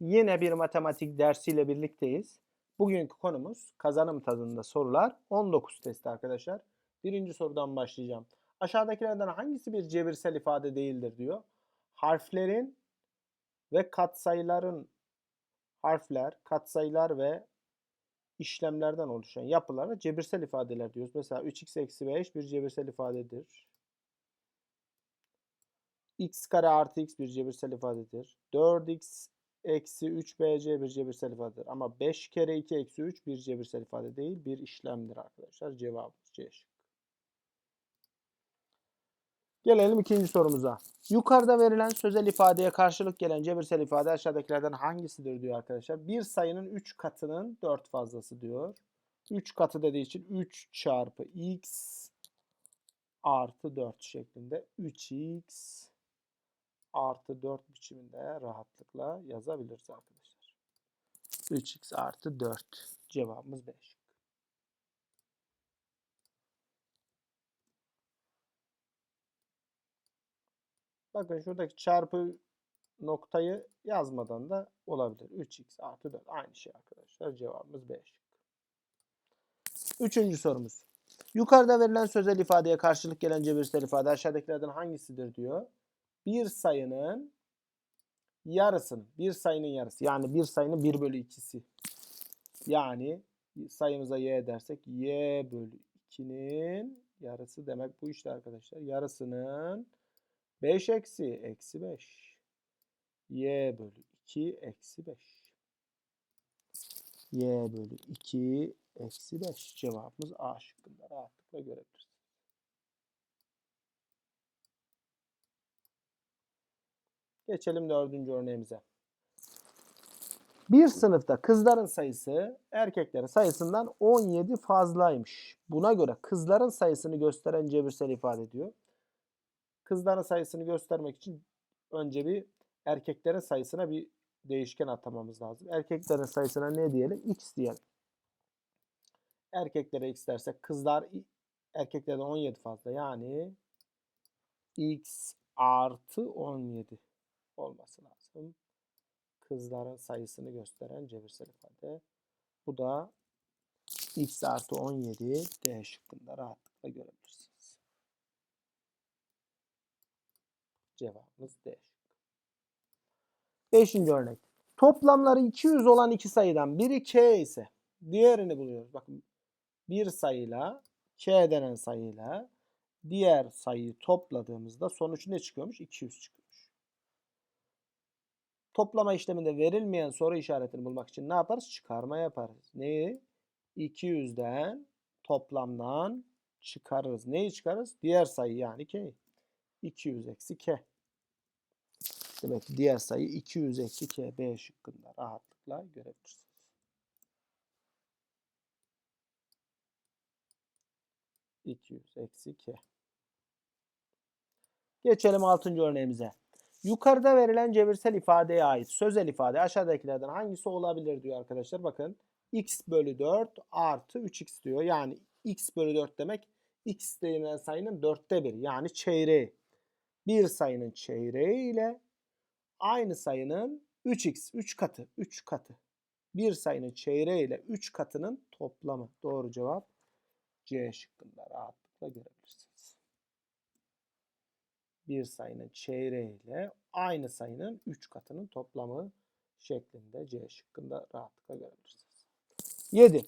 Yine bir matematik dersiyle birlikteyiz. Bugünkü konumuz kazanım tadında sorular 19 testi arkadaşlar. Birinci sorudan başlayacağım. Aşağıdakilerden hangisi bir cebirsel ifade değildir diyor. Harflerin ve katsayıların harfler, katsayılar ve işlemlerden oluşan yapılara cebirsel ifadeler diyoruz. Mesela 3x eksi 5 bir cebirsel ifadedir. x kare artı x bir cebirsel ifadedir. 4x eksi 3bc bir cebirsel ifadedir. Ama 5 kere 2 eksi 3 bir cebirsel ifade değil, bir işlemdir arkadaşlar. Cevabımız C şıkkı. Gelelim ikinci sorumuza. Yukarıda verilen sözel ifadeye karşılık gelen cebirsel ifade aşağıdakilerden hangisidir diyor arkadaşlar. Bir sayının 3 katının 4 fazlası diyor. 3 katı dediği için 3 çarpı x artı 4 şeklinde 3x artı 4 biçiminde rahatlıkla yazabiliriz arkadaşlar. 3x artı 4 cevabımız 5. Bakın şuradaki çarpı noktayı yazmadan da olabilir. 3x artı 4 aynı şey arkadaşlar. Cevabımız 5. Üçüncü sorumuz. Yukarıda verilen sözel ifadeye karşılık gelen cebirsel ifade aşağıdakilerden hangisidir diyor. Bir sayının yarısının, bir sayının yarısı yani bir sayının 1 bölü 2'si. Yani sayımıza y dersek y bölü 2'nin yarısı demek bu işte arkadaşlar. Yarısının 5 eksi eksi 5. Y bölü 2 eksi 5. Y bölü 2 eksi 5. Cevabımız A şıkkında rahatlıkla görebiliriz. Geçelim dördüncü örneğimize. Bir sınıfta kızların sayısı erkeklerin sayısından 17 fazlaymış. Buna göre kızların sayısını gösteren cebirsel ifade diyor. Kızların sayısını göstermek için önce bir erkeklerin sayısına bir değişken atamamız lazım. Erkeklerin sayısına ne diyelim? X diyelim. Erkeklere x dersek kızlar erkeklerden 17 fazla. Yani x artı 17 olması lazım. Kızların sayısını gösteren cebirsel ifade. Bu da x artı 17 D şıkkında rahatlıkla görebilirsiniz. Cevabımız D şıkkı. Beşinci örnek. Toplamları 200 olan iki sayıdan biri k ise diğerini buluyoruz. Bakın bir sayıyla k denen sayıyla diğer sayıyı topladığımızda sonuç ne çıkıyormuş? 200 çıkıyormuş. Toplama işleminde verilmeyen soru işaretini bulmak için ne yaparız? Çıkarma yaparız. Neyi? 200'den toplamdan çıkarırız. Neyi çıkarırız? Diğer sayı yani k. 200 eksi k. Demek ki diğer sayı 200 eksi k B şıkkında rahatlıkla görebilirsiniz. ...200 eksi k. Geçelim 6. örneğimize. Yukarıda verilen cebirsel ifadeye ait sözel ifade aşağıdakilerden hangisi olabilir diyor arkadaşlar. Bakın x bölü 4 artı 3x diyor. Yani x bölü 4 demek x denilen sayının dörtte biri yani çeyreği. Bir sayının çeyreği ile aynı sayının 3x 3 katı 3 katı. Bir sayının çeyreği ile 3 katının toplamı. Doğru cevap C şıkkında rahatlıkla görebilirsiniz. Bir sayının çeyreği ile aynı sayının 3 katının toplamı şeklinde C şıkkında rahatlıkla görebilirsiniz. 7.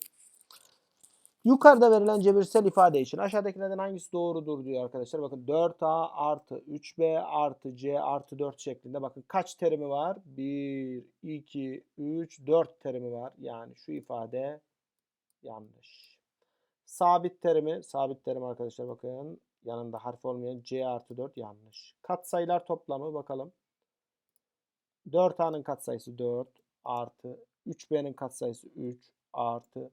Yukarıda verilen cebirsel ifade için aşağıdakilerden hangisi doğrudur diyor arkadaşlar. Bakın 4a artı 3b artı c artı 4 şeklinde. Bakın kaç terimi var? 1, 2, 3, 4 terimi var. Yani şu ifade yanlış. Sabit terimi, sabit terim arkadaşlar bakın. Yanında harf olmayan c artı 4 yanlış. Katsayılar toplamı bakalım. 4a'nın katsayısı 4 artı 3b'nin katsayısı 3 artı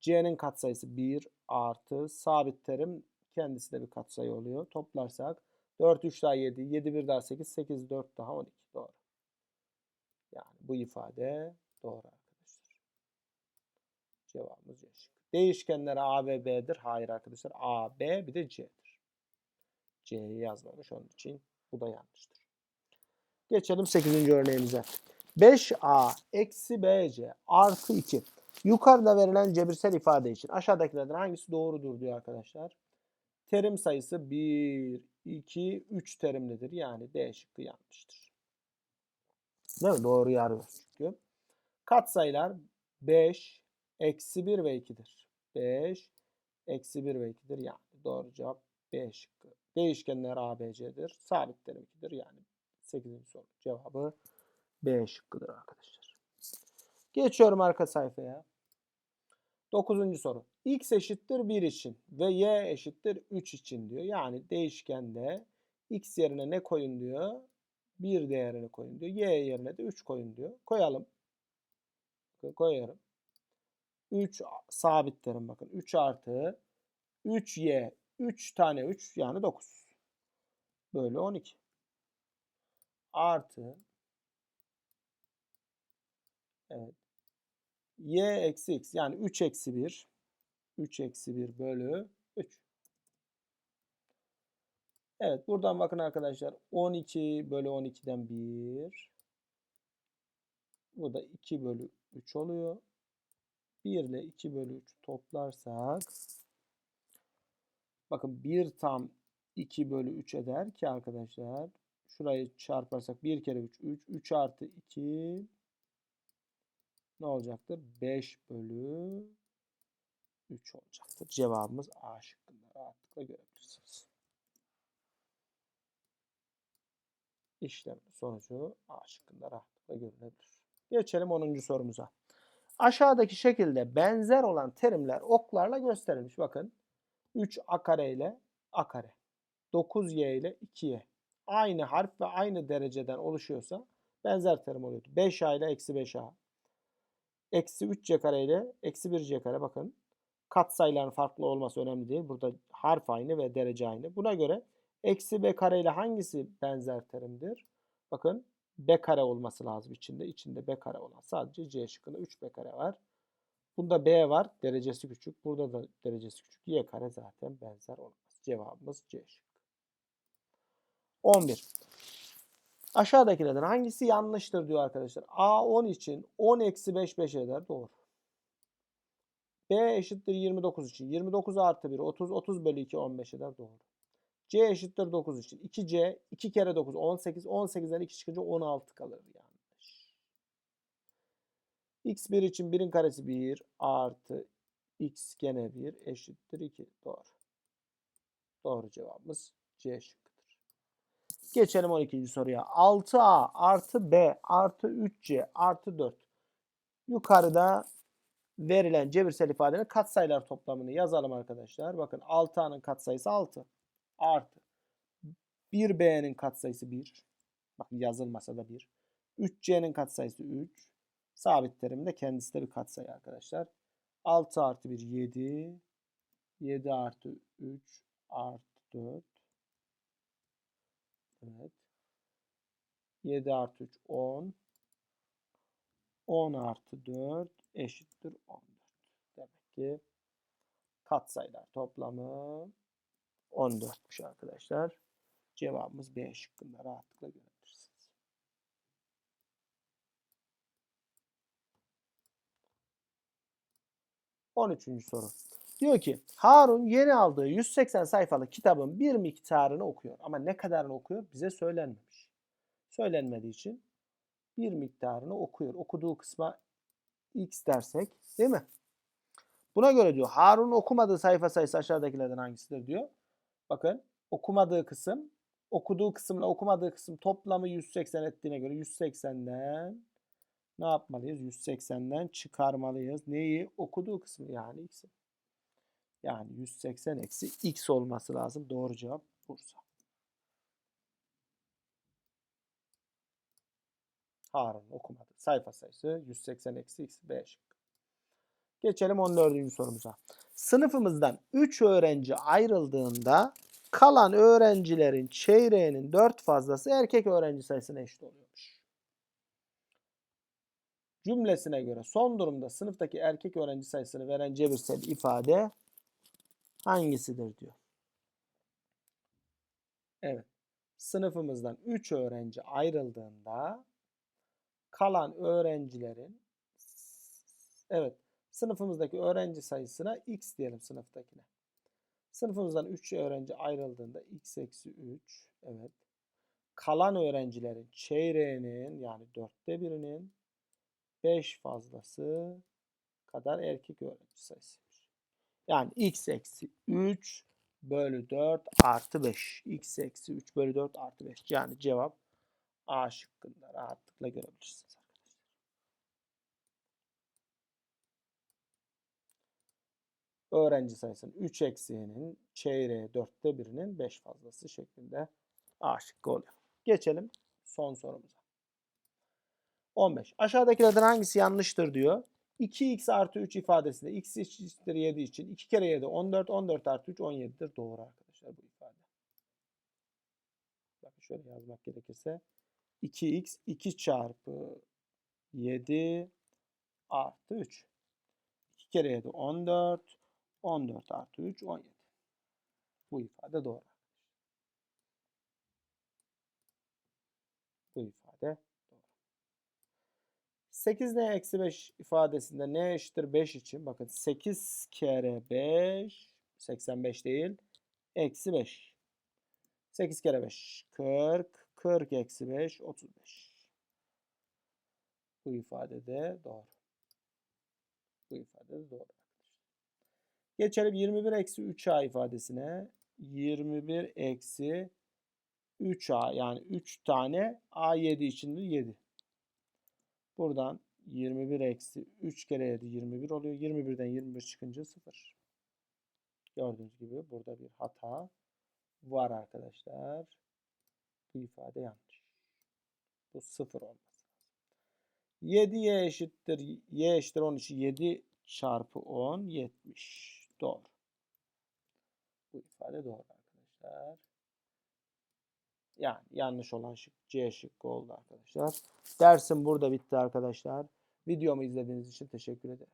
C'nin katsayısı 1 artı sabit terim kendisi de bir katsayı oluyor. Toplarsak 4 3 daha 7, 7 1 daha 8, 8 4 daha 12 doğru. Yani bu ifade doğru arkadaşlar. Cevabımız şıkkı. Değişkenler A ve B'dir. Hayır arkadaşlar. A, B bir de C'dir. C'yi yazmamış onun için bu da yanlıştır. Geçelim 8. örneğimize. 5a eksi bc artı 2. Yukarıda verilen cebirsel ifade için aşağıdakilerden hangisi doğrudur diyor arkadaşlar. Terim sayısı 1, 2, 3 terimlidir. Yani D şıkkı yanlıştır. Değil mi? Doğruyu arıyoruz çünkü. Katsayılar 5, eksi 1 ve 2'dir. 5, eksi 1 ve 2'dir. Yani doğru cevap B. Değişkenler ABC'dir. Sabit terim 2'dir. Yani 8. soru cevabı B şıkkıdır arkadaşlar. Geçiyorum arka sayfaya. 9. soru. X eşittir 1 için ve Y eşittir 3 için diyor. Yani değişkende X yerine ne koyun diyor? 1 değerini koyun diyor. Y yerine de 3 koyun diyor. Koyalım. Koyarım. 3 sabit terim bakın. 3 artı 3Y 3 tane 3 yani 9. Böyle 12. Artı Evet. Y eksi x yani 3 eksi 1. 3 eksi 1 bölü 3. Evet buradan bakın arkadaşlar 12 bölü 12'den 1. Bu da 2 bölü 3 oluyor. 1 ile 2 bölü 3 toplarsak bakın 1 tam 2 bölü 3 eder ki arkadaşlar şurayı çarparsak 1 kere 3 3 3 artı 2 ne olacaktır? 5 bölü 3 olacaktır. Cevabımız A şıkkında rahatlıkla görebilirsiniz. İşlemin sonucu A şıkkında rahatlıkla görülebilir. Geçelim 10. sorumuza. Aşağıdaki şekilde benzer olan terimler oklarla gösterilmiş. Bakın 3 a kare ile a kare. 9y ile 2y. Aynı harf ve aynı dereceden oluşuyorsa benzer terim oluyordu. 5a ile eksi 5a. Eksi 3c kare ile eksi 1c kare bakın. Katsayıların farklı olması önemli değil. Burada harf aynı ve derece aynı. Buna göre eksi b kare ile hangisi benzer terimdir? Bakın b kare olması lazım içinde. İçinde b kare olan sadece c şıkkında 3b kare var. Bunda b var. Derecesi küçük. Burada da derecesi küçük. y kare zaten benzer olmaz. Cevabımız c şıkkı. 11. Aşağıdakilerden hangisi yanlıştır diyor arkadaşlar. A 10 için 10 eksi 5 5 eder. Doğru. B eşittir 29 için. 29 artı 1 30. 30 bölü 2 15 eder. Doğru. C eşittir 9 için. 2C 2 kere 9 18. 18'den 2 çıkınca 16 kalır. Yanlış. X1 için 1'in karesi 1 artı X gene 1 eşittir 2. Doğru. Doğru cevabımız C şıkkıdır. Geçelim 12. soruya. 6A artı B artı 3C artı 4. Yukarıda verilen cebirsel ifadenin katsayılar toplamını yazalım arkadaşlar. Bakın 6A'nın katsayısı 6 artı 1B'nin katsayısı 1. Bakın yazılmasa da 1. 3C'nin katsayısı 3. Sabit terim de kendisi de bir katsayı arkadaşlar. 6 artı 1 7. 7 artı 3 artı 4. Evet. 7 artı 3 10. 10 artı 4 eşittir 14. Demek ki katsayılar toplamı 14'müş arkadaşlar. Cevabımız B şıkkında rahatlıkla görebilirsiniz. On üçüncü soru. Diyor ki Harun yeni aldığı 180 sayfalık kitabın bir miktarını okuyor. Ama ne kadarını okuyor bize söylenmemiş. Söylenmediği için bir miktarını okuyor. Okuduğu kısma x dersek değil mi? Buna göre diyor Harun okumadığı sayfa sayısı aşağıdakilerden hangisidir diyor. Bakın okumadığı kısım okuduğu kısımla okumadığı kısım toplamı 180 ettiğine göre 180'den ne yapmalıyız? 180'den çıkarmalıyız. Neyi? Okuduğu kısmı yani x'i. Yani 180 eksi x olması lazım. Doğru cevap Bursa. Harun okumadı. Sayfa sayısı 180 eksi x 5. Geçelim 14. sorumuza. Sınıfımızdan 3 öğrenci ayrıldığında kalan öğrencilerin çeyreğinin 4 fazlası erkek öğrenci sayısına eşit oluyormuş. Cümlesine göre son durumda sınıftaki erkek öğrenci sayısını veren cebirsel ifade hangisidir diyor. Evet. Sınıfımızdan 3 öğrenci ayrıldığında kalan öğrencilerin evet sınıfımızdaki öğrenci sayısına x diyelim sınıftakine. Sınıfımızdan 3 öğrenci ayrıldığında x eksi 3 evet. Kalan öğrencilerin çeyreğinin yani dörtte birinin 5 fazlası kadar erkek öğrenci sayısıymış. Yani x eksi 3 bölü 4 artı 5. x eksi 3 bölü 4 artı 5. Yani cevap A şıkkında rahatlıkla görebilirsiniz Öğrenci sayısının 3 eksiğinin çeyreği dörtte birinin 5 fazlası şeklinde A şıkkı oluyor. Geçelim son sorumuza. 15. Aşağıdakilerden hangisi yanlıştır diyor. 2x artı 3 ifadesinde x eşittir 7 için 2 kere 7 14, 14 artı 3 17'dir. Doğru arkadaşlar bu ifade. Bakın şöyle yazmak gerekirse 2x 2 çarpı 7 artı 3. 2 kere 7 14, 14 artı 3 17. Bu ifade doğru. Bu ifade 8n eksi 5 ifadesinde n eşittir 5 için bakın 8 kere 5 85 değil eksi 5. 8 kere 5 40 40 eksi 5 35. Bu ifade de doğru. Bu ifade de doğru. Geçelim 21 eksi 3a ifadesine. 21 eksi 3a yani 3 tane a7 içindir 7. Buradan 21 eksi 3 kere 7 21 oluyor. 21'den 21 çıkınca 0. Gördüğünüz gibi burada bir hata var arkadaşlar. Bu ifade yanlış. Bu 0 olması lazım. 7y eşittir. y eşittir 10 için 7 çarpı 10 70. Doğru. Bu ifade doğru arkadaşlar. Yani yanlış olan şık C şıkkı oldu arkadaşlar. Dersim burada bitti arkadaşlar. Videomu izlediğiniz için teşekkür ederim.